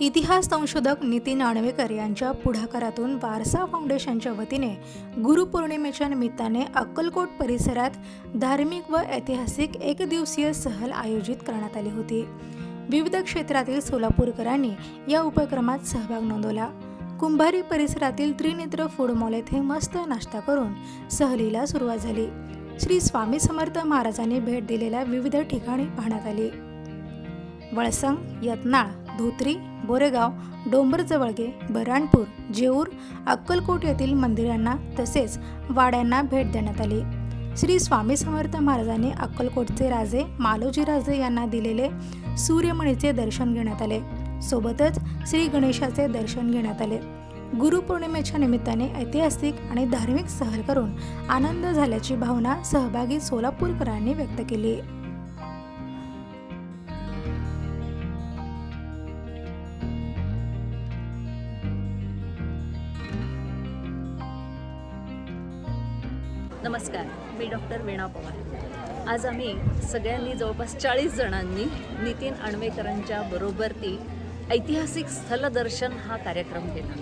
इतिहास संशोधक नितीन आणवेकर यांच्या पुढाकारातून वारसा फाउंडेशनच्या वतीने गुरुपौर्णिमेच्या निमित्ताने अक्कलकोट परिसरात धार्मिक व ऐतिहासिक एकदिवसीय सहल आयोजित करण्यात आली होती. विविध क्षेत्रातील सोलापूरकरांनी या उपक्रमात सहभाग नोंदवला. कुंभारी परिसरातील त्रिनेत्र फूड मॉल येथे मस्त नाश्ता करून सहलीला सुरुवात झाली. श्री स्वामी समर्थ महाराजांनी भेट दिलेल्या विविध ठिकाणी पाहण्यात आली. वळसंग यत्नाळ धोत्री बोरेगाव डोंबरजवळगे बऱ्हाणपूर जेऊर अक्कलकोट येथील मंदिरांना तसेच वाड्यांना भेट देण्यात आली. श्री स्वामी समर्थ महाराजांनी अक्कलकोटचे राजे मालोजी राजे यांना दिलेले सूर्यमणीचे दर्शन घेण्यात आले. सोबतच श्री गणेशाचे दर्शन घेण्यात आले. गुरुपौर्णिमेच्या निमित्ताने ऐतिहासिक आणि धार्मिक सहल करून आनंद झाल्याची भावना सहभागी सोलापूरकरांनी व्यक्त केली. नमस्कार मी डॉक्टर वीणा पवार. आज आम्ही सगळ्यांनी जवळपास चाळीस जणांनी नितीन आणवेकरांच्या बरोबर ती ऐतिहासिक स्थलदर्शन हा कार्यक्रम केला.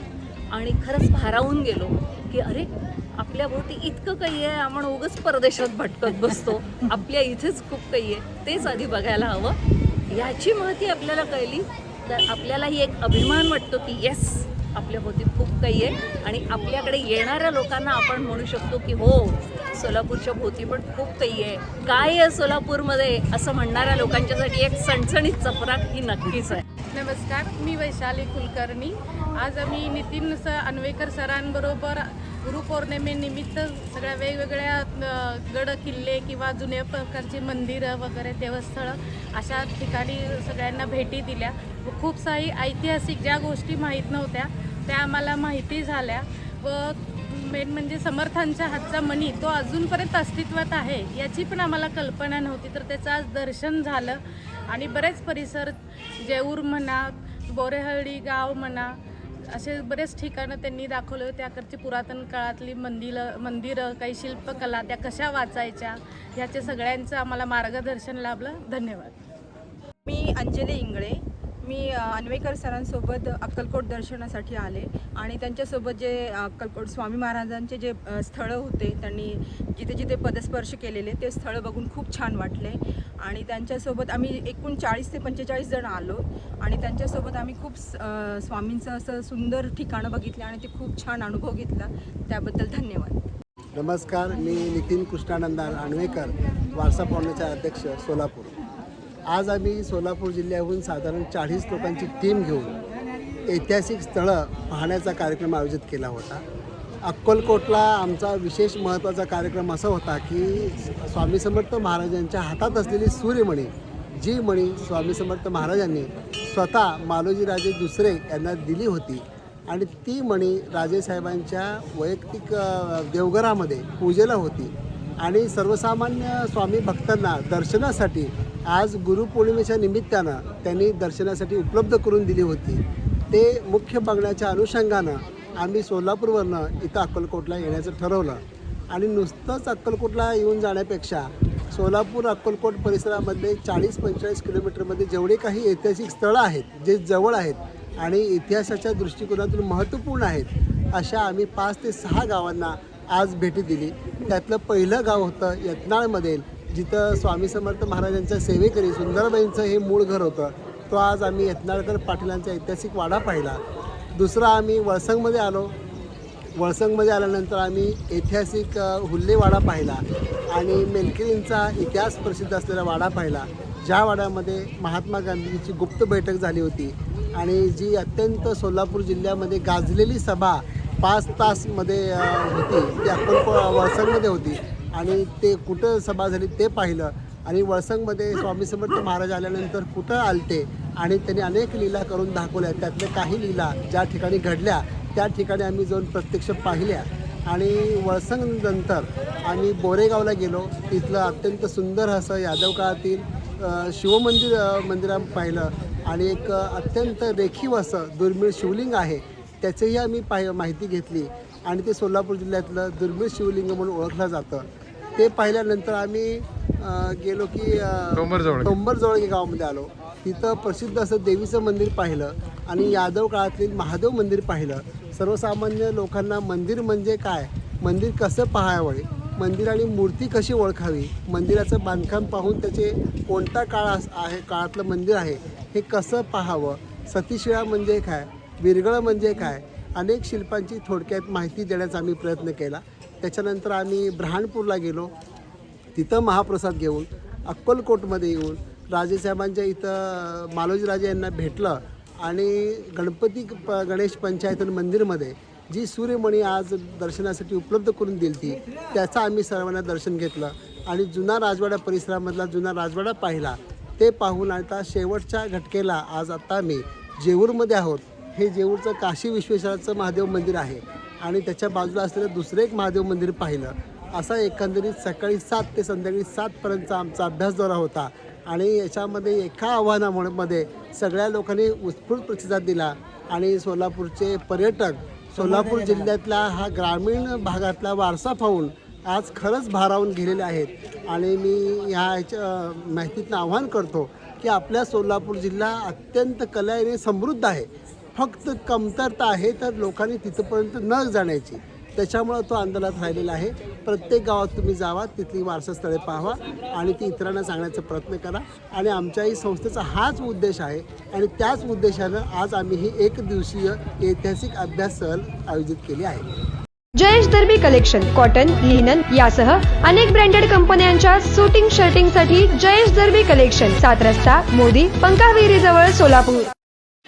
आणि खरंच भारावून गेलो की अरे आपल्याभोवती इतकं काही आहे आपण उगच परदेशात भटकत बसतो. आपल्या इथेच खूप काही आहे तेच आधी बघायला हवं. याची माहिती आपल्याला कळली. तर आपल्यालाही एक अभिमान वाटतो की येस आपल्या भोवती खूप काही आहे. आणि आपल्याकडे येणाऱ्या लोकांना आपण म्हणू शकतो की हो सोलापूरच्या भोवती पण खूप काही आहे. काय आहे सोलापूरमध्ये? असं म्हणणाऱ्या लोकांच्यासाठी एक सणसणीत चपराक ही नक्कीच आहे. नमस्कार मी वैशाली कुलकर्णी. आज आम्ही नितीन स अनवेकर सरांबरोबर गुरुपौर्णिमेनिमित्त सगळ्या वेगवेगळ्या गड किल्ले किंवा जुन्या प्रकारची मंदिरं वगैरे देवस्थळं अशा ठिकाणी सगळ्यांना भेटी दिल्या. व खूप सारी ऐतिहासिक ज्या गोष्टी माहीत नव्हत्या त्या आम्हाला माहिती झाल्या व मेन म्हणजे समर्थांच्या हातचा मणी तो अजूनपर्यंत अस्तित्वात आहे याची पण आम्हाला कल्पना नव्हती. तर त्याचं आज दर्शन झालं आणि बरेच परिसर जेऊर म्हणा बोरेहळी गाव म्हणा असे बरेच ठिकाणं त्यांनी दाखवले त्याकडची पुरातन काळातली मंदिरं मंदिरं काही शिल्पकला त्या कशा वाचायच्या ह्याचे सगळ्यांचं आम्हाला मार्गदर्शन लाभलं. धन्यवाद. मी अंजली इंगळे मी अन्वेकर सरांसोबत अक्कलकोट दर्शनासाठी आले आणि त्यांच्यासोबत जे अक्कलकोट स्वामी महाराजांचे जे स्थळं होते त्यांनी जिथे जिथे पदस्पर्श केलेले ते स्थळं बघून खूप छान वाटले. आणि त्यांच्यासोबत आम्ही एकूण चाळीस ते पंचेचाळीस जण आलो आणि त्यांच्यासोबत आम्ही खूप स- स्वामींचं असं सुंदर ठिकाणं बघितले आणि ते खूप छान अनुभव घेतला. त्याबद्दल धन्यवाद. नमस्कार मी नितीन कृष्णानंदा आणवेकर वारसा पाहुण्याचे अध्यक्ष सोलापूर. आज आम्ही सोलापूर जिल्ह्याहून साधारण चाळीस लोकांची टीम घेऊन ऐतिहासिक स्थळं पाहण्याचा कार्यक्रम आयोजित केला होता. अक्कलकोटला आमचा विशेष महत्त्वाचा कार्यक्रम असा होता की स्वामी समर्थ महाराजांच्या हातात असलेली सूर्यमणी जी मणी स्वामी समर्थ महाराजांनी स्वतः मालोजीराजे दुसरे यांना दिली होती आणि ती मणी राजेसाहेबांच्या वैयक्तिक देवघरामध्ये पूजेला होती. आणि सर्वसामान्य स्वामी भक्तांना दर्शनासाठी आज गुरुपौर्णिमेच्या निमित्तानं त्यांनी दर्शनासाठी उपलब्ध करून दिली होती. ते मुख्य बघण्याच्या अनुषंगानं आम्ही सोलापूरवरनं इथं अक्कलकोटला येण्याचं ठरवलं. आणि नुसतंच अक्कलकोटला येऊन जाण्यापेक्षा सोलापूर अक्कलकोट परिसरामध्ये चाळीस पंचेचाळीस किलोमीटरमध्ये जेवढे काही ऐतिहासिक स्थळं आहेत जे जवळ आहेत आणि इतिहासाच्या दृष्टिकोनातून महत्त्वपूर्ण आहेत अशा आम्ही पाच ते सहा गावांना आज भेटी दिली. त्यातलं पहिलं गाव होतं यत्नाळमध्ये जिथं स्वामी समर्थ महाराजांच्या सेवेकरी सुंदरबाईंचं हे मूळ घर होतं तो आज आम्ही यत्नाळकर पाटीलांचा ऐतिहासिक वाडा पाहिला. दुसरा आम्ही वळसंगमध्ये आलो. वळसंगमध्ये आल्यानंतर आम्ही ऐतिहासिक हुल्लेवाडा पाहिला आणि मेलकिरींचा इतिहास प्रसिद्ध असलेला वाडा पाहिला. ज्या वाड्यामध्ये महात्मा गांधींची गुप्त बैठक झाली होती आणि जी अत्यंत सोलापूर जिल्ह्यामध्ये गाजलेली सभा पाच तासमध्ये होती ती अक्कलको वळसंगमध्ये होती. आणि ते कुठं सभा झाली ते पाहिलं. आणि वळसंगमध्ये स्वामी समर्थ महाराज आल्यानंतर कुठं आलते आणि त्यांनी अनेक लीला करून दाखवल्या. त्यातल्या काही लीला ज्या ठिकाणी घडल्या त्या ठिकाणी आम्ही जाऊन प्रत्यक्ष पाहिल्या. आणि वळसंगनंतर आम्ही बोरेगावला गेलो. तिथलं अत्यंत सुंदर असं यादव काळातील शिवमंदिर मंदिर मंदिरा पाहिलं. आणि एक अत्यंत रेखीव असं दुर्मिळ शिवलिंग आहे त्याचीही आम्ही पाहि माहिती घेतली. आणि ते सोलापूर जिल्ह्यातलं दुर्मिळ शिवलिंग म्हणून ओळखलं जातं. ते पाहिल्यानंतर आम्ही गेलो की डोंबरजवळ. डोंबरजवळ या गावामध्ये आलो. तिथं प्रसिद्ध असं देवीचं मंदिर पाहिलं आणि यादव काळातील महादेव मंदिर पाहिलं. सर्वसामान्य लोकांना मंदिर म्हणजे काय? मंदिर कसं पाहावं? मंदिर आणि मूर्ती कशी ओळखावी? मंदिराचं बांधकाम पाहून त्याचे कोणता काळ आहे काळातलं मंदिर आहे हे कसं पाहावं? सतीशिळा म्हणजे काय? विरगळ म्हणजे काय? अनेक शिल्पांची थोडक्यात माहिती देण्याचा आम्ही प्रयत्न केला. त्याच्यानंतर आम्ही ब्रहाणपूरला गेलो. तिथं महाप्रसाद घेऊन अक्कलकोटमध्ये येऊन राजेसाहेबांच्या इथं मालोजीराजे यांना भेटलं आणि गणपती प गणेश पंचायतन मंदिरमध्ये जी सूर्यमणी आज दर्शनासाठी उपलब्ध करून दिली ती त्याचं आम्ही सर्वांना दर्शन घेतलं आणि जुना राजवाडा परिसरामधला जुना राजवाडा पाहिला. ते पाहून आता शेवटच्या घटकेला आज आत्ता आम्ही जेऊरमध्ये आहोत. हे जेऊरचं काशी विश्वेश्वराचं महादेव मंदिर आहे. आणि त्याच्या बाजूला असलेलं दुसरं एक महादेव मंदिर पाहिलं. असा एकंदरीत सकाळी सात ते संध्याकाळी सातपर्यंतचा आमचा अभ्यास दौरा होता. आणि याच्यामध्ये एका आव्हानामुळे मध्ये सगळ्या लोकांनी उत्स्फूर्त प्रतिसाद दिला. आणि सोलापूरचे पर्यटक सोलापूर जिल्ह्यातला हा ग्रामीण भागातला वारसा पाहून आज खरंच भारावून गेलेले आहेत. आणि मी ह्या ह्याच्या माहितीतनं आव्हान करतो की आपल्या सोलापूर जिल्हा अत्यंत कलेने समृद्ध आहे. फक्त कमतरता आहे तर लोकांनी तिथंपर्यंत न जाण्याची. त्याच्यामुळं तो आंदोलनात राहिलेला आहे. प्रत्येक गावात तुम्ही जावा तिथली वारसास्थळे पाहावा आणि ती इतरांना सांगण्याचा प्रयत्न करा. आणि आमच्याही संस्थेचा हाच उद्देश आहे आणि त्याच उद्देशानं आज आम्ही ही एक दिवसीय ऐतिहासिक अभ्यास सहल आयोजित केली आहे. Jayesh Darbi collection cotton linen यासह अनेक ब्रँडेड कंपन्यांच्या सुटिंग शर्टिंगसाठी जयेश दर्बी कलेक्शन सात रस्ता मोदी पंकाविरी जवळ सोलापूर.